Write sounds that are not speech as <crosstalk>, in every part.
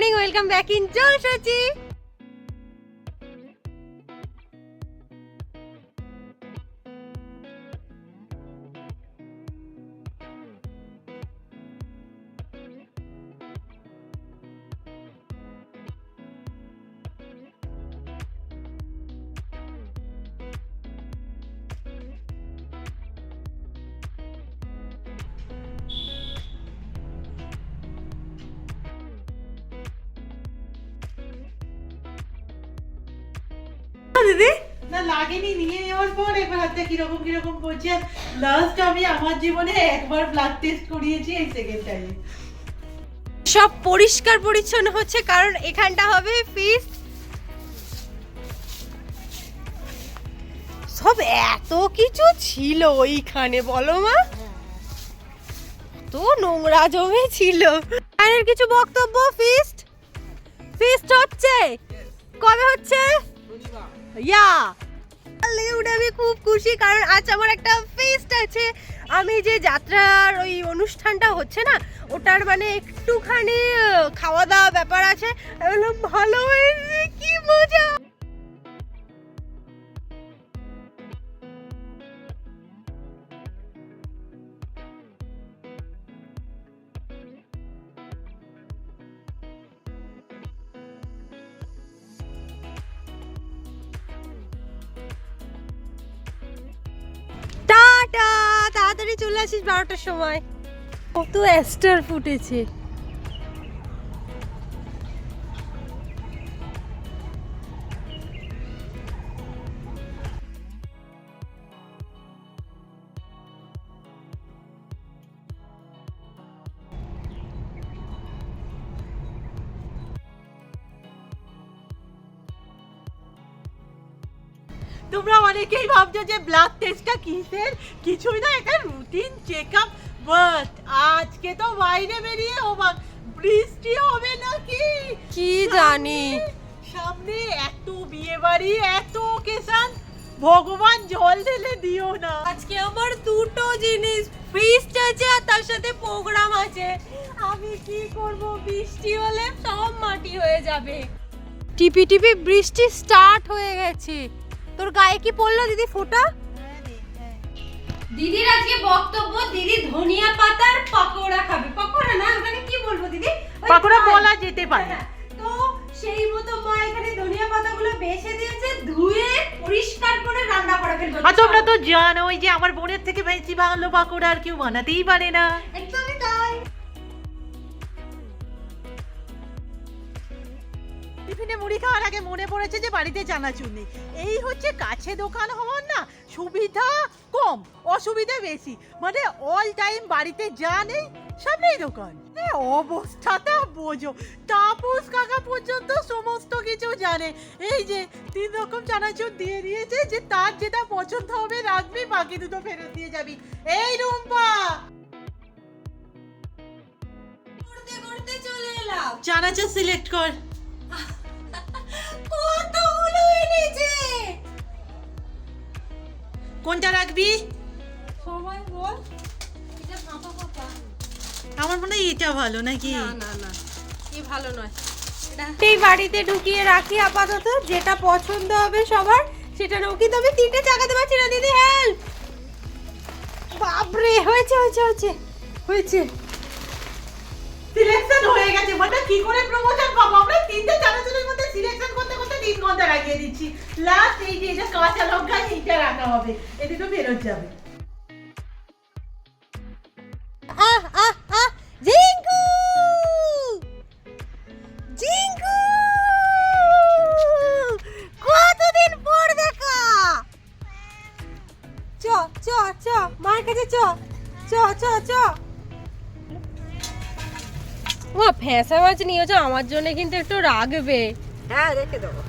Morning welcome back in জলসচি দিদি? না লাগেনি নিয়ে যাওয়ার পর এবার হাতে কীরকম কীরকম করছে। লাস্ট আমি আমার জীবনে একবার ব্লাড টেস্ট করিয়েছি এই সেকেন্ড টাইমে সব পরিষ্কার পরিচ্ছন্ন হচ্ছে কারণ এখানটা হবে ফিস্ট সব এত কিছু ছিল ওইখানে বলো মা। তো নোংরা জমে ছিল। আর কিছু বক্তব্য ফিস্ট ফিস্ট হচ্ছে? কবে হচ্ছে? ইয়া! লেগে আমি খুব খুশি, কারণ আজ আমার একটা ফেস্ট আছে। আমি যে যাত্রার ওই অনুষ্ঠানটা হচ্ছে না, ওটার মানে একটুখানি খাওয়া দাওয়া ব্যাপার আছে। আমি বললাম, ভালো হয়েছে, কি মজা! চলে আসিস বারোটার সময়। কত অ্যাস্টার ফুটেছে। তোমরা অনেকেই ভাবছ যে ব্লাড টেস্টটা কিসের? কিছুই না এটা রুটিন চেক আপ বাট আজকে তো বাইরে বেরিয়ে অবাক বৃষ্টি হবে নাকি? কি জানি। সামনে এত বিয়ে বাড়ি এত ওকেশন ভগবান জল ঢেলে দিও না। আজকে আমার দুটো জিনিস। ফিস্ট আছে আর তার সাথে প্রোগ্রাম আছে। আমি কি করব? বৃষ্টি হলে সব মাটি হয়ে যাবে। টিপি টিপি বৃষ্টি স্টার্ট হয়ে গেছে। তোর গায়ে কি পড়ল দিদি ফোঁটা? দিদির আজকে বক্তব্য দিদি ধনিয়া পাতার পকোড়া খাবে। পকোড়া না ওখানে কি বলব দিদি? পাকোড়া। বলা যেতে পারে। হ্যাঁ, তো সেই মতো মা এখানে ধনিয়া পাতাগুলো বেছে দিয়েছে ধুয়ে পরিষ্কার করে রান্না করে ফেলব আর তোমরা তো জানোই যে আমার বোনের থেকে বেশি ভালো পাকোড়া আর কেউ বানাতেই পারে না। টিফিনে মুড়ি খাওয়ার আগে মনে পড়েছে যে বাড়িতে চানাচুর নেই। এই হচ্ছে কাছে দোকান হওয়ার না সুবিধা কম অসুবিধা বেশি। মানে অল টাইম বাড়িতে যা নেই সামনেই দোকান। অবস্থাটা বোঝো। তাপস কাকা পর্যন্ত সমস্ত কিছু জানে। এই যে তিন রকম চানাচুর দিয়ে দিয়েছে যে তার যেটা পছন্দ হবে রাখবি বাকি দুটো ফেরত দিয়ে যাবি। এই রুম্পা! চানাচুর সিলেক্ট কর। রাখবি সবাই বল। এটা ফাঁপা ফাঁপা আমার মনে হয় এটা ভালো নাকি? না না না। কি ভালো নয়। এই বাড়িতে ঢুকিয়ে রাখি আপাতত। যেটা পছন্দ হবে সবার সেটা নাও তবে আমি তিনটে চাকাতে পারছি না দিদি হেল্প বাপরে হয়েছে হয়েছে হয়েছে হয়েছে। সিলেকশন হয়ে গেছে। মানে কি করে প্রমোশন পাবো? আমরা তিনটে চানাচুরের মধ্যে সিলেকশন করতে করতে তিন ঘণ্টা লাগিয়ে দিচ্ছি। লাস্ট এই যে এটা কাঁচা লঙ্কা, এইটা রাখা হবে। এটি তো ফেরত যাবে। দেখা? চ চ চ, মার কাছে চ। চ চ চ। ও ফ্যাঁসা মাছ নিয়েছো আমার জন্য কিন্তু একটু রাখবে হ্যাঁ রেখে দেবো।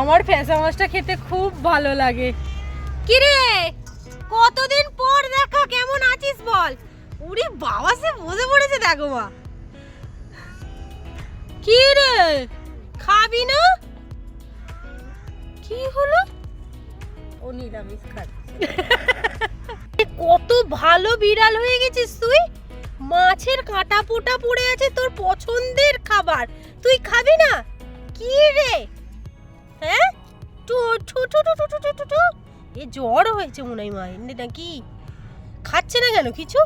আমার ফ্যাঁসা মাছটা খেতে খুব ভালো লাগে। কিরে কতদিন পর দেখা কেমন আছিস বল? উরি বাবা সে বসে পড়েছে দেখো মা। কি রে খাবি না? কি হলো? ও নিরামিষ খাচ্ছে। <laughs> কত ভালো বিড়াল হয়ে গেছিস তুই? মাছের কাঁটা পোটা পড়ে আছে তোর পছন্দের খাবার। তুই খাবি না? কি রে? হ্যাঁ? টু টু টু টু টু টু টু এ জ্বর হয়েছে মনে হয় মায়ের নাকি। খাচ্ছে না কেন কিছু?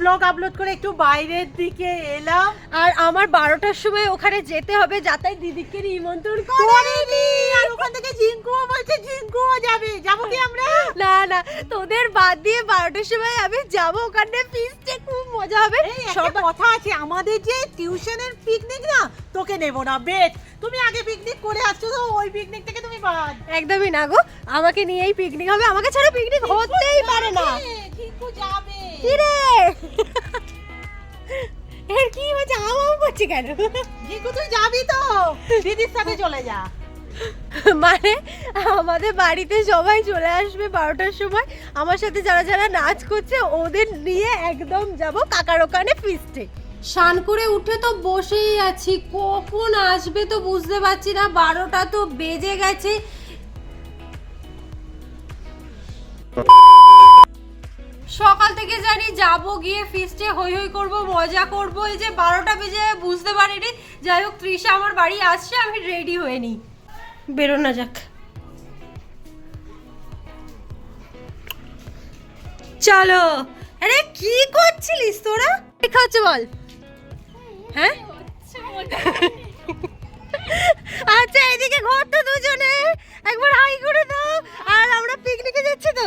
ব্লগ আপলোড করে একটু বাইরের দিকে এলাম। আর আমার বারোটার সময় ওখানে যেতে হবে যাতে দিদিকে নিমন্ত্রণ করে। করেনি! আর ওখান থেকে জিঙ্কুও বলছে জিঙ্কুও যাবে যাব কি আমরা? না না তোদের বাদ দিয়ে বারোটার সময় আমি যাব ওখানে। ফিস্টে খুব মজা হবে। একটা কথা আছে আমাদের যে টিউশনের পিকনিক না তোকে নেব না বেশ। তুমি আগে পিকনিক করে আসছো তো ওই পিকনিক থেকে তুমি বাদ। একদমই না গো। আমাকে নিয়েই পিকনিক হবে। আমাকে ছাড়া পিকনিক হতেই পারে না। জিঙ্কু যাবে। এর কি হচ্ছে আমাও করছে কেন? জিঙ্কু তুই যাবি তো? দিদির সাথে চলে যা। মানে আমাদের বাড়িতে সবাই চলে আসবে বারোটার সময়। আমার সাথে যারা যারা নাচ করছে ওদের নিয়ে একদম যাব কাকার ওখানে ফিস্টে স্নান করে উঠে তো বসেই আছি। কখন আসবে তো বুঝতে পারছি না। বারোটা তো বেজে গেছে। সকাল থেকে জানি যাব গিয়ে ফিস্টে হই হই করব মজা করব। এই যে বারোটা বেজে বুঝতে পারিনি। যাই হোক তৃষা আমার বাড়ি আসছে আমি রেডি হয়ে নিই। বেরো না যাক। চলো। আরে কি করছিলিস তোরা? কি খাচ্ছে বল? হ্যাঁ? আচ্ছা এদিকে ঘর তো দুজনে। একবার হাই করে দাও আর আমরা পিকনিকে যাচ্ছি তো?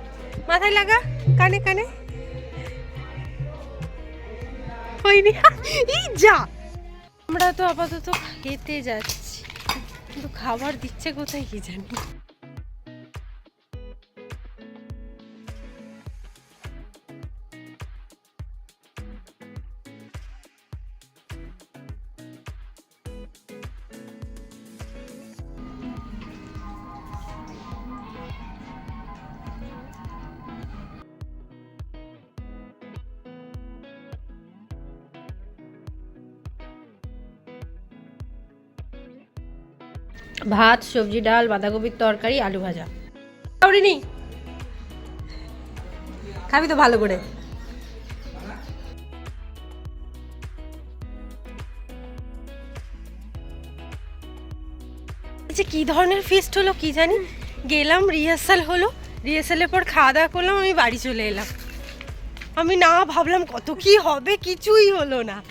মাথায় লাগা? কানে কানে? হয়নি। <laughs> এই যা আমরা তো আপাতত খেতে যাচ্ছি, কিন্তু খাবার দিচ্ছে কোথায় কি জানি? ভাত, সবজি, ডাল, বাঁধাকপির তরকারি, আলু ভাজা। নেই খাবি তো ভালো করে। যে কি ধরনের ফিস্ট হলো কি জানি? গেলাম রিহার্সাল হলো। রিহার্সালের পর খাওয়া দাওয়া করলাম, আমি বাড়ি চলে এলাম। আমি না ভাবলাম কত কি হবে, কিছুই হলো না।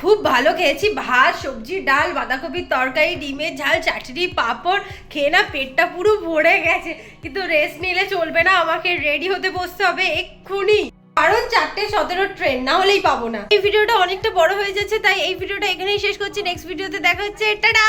খুব ভালো খেয়েছি। ভাত, সবজি, ডাল বাঁধাকপির তরকারি, ডিমের ঝাল, চাটনি, পাঁপড়, খেয়ে না পেটটা পুরো ভরে গেছে। কিন্তু রেস্ট নিলে চলবে না, আমাকে রেডি হতে বসতে হবে এক্ষুনি। কারণ চারটে সতেরো ট্রেন না হলেই পাবো না। এই ভিডিওটা অনেকটা বড় হয়ে যাচ্ছে, তাই এই ভিডিওটা এখানেই শেষ করছি। নেক্সট ভিডিওতে দেখা হচ্ছে। টাটা!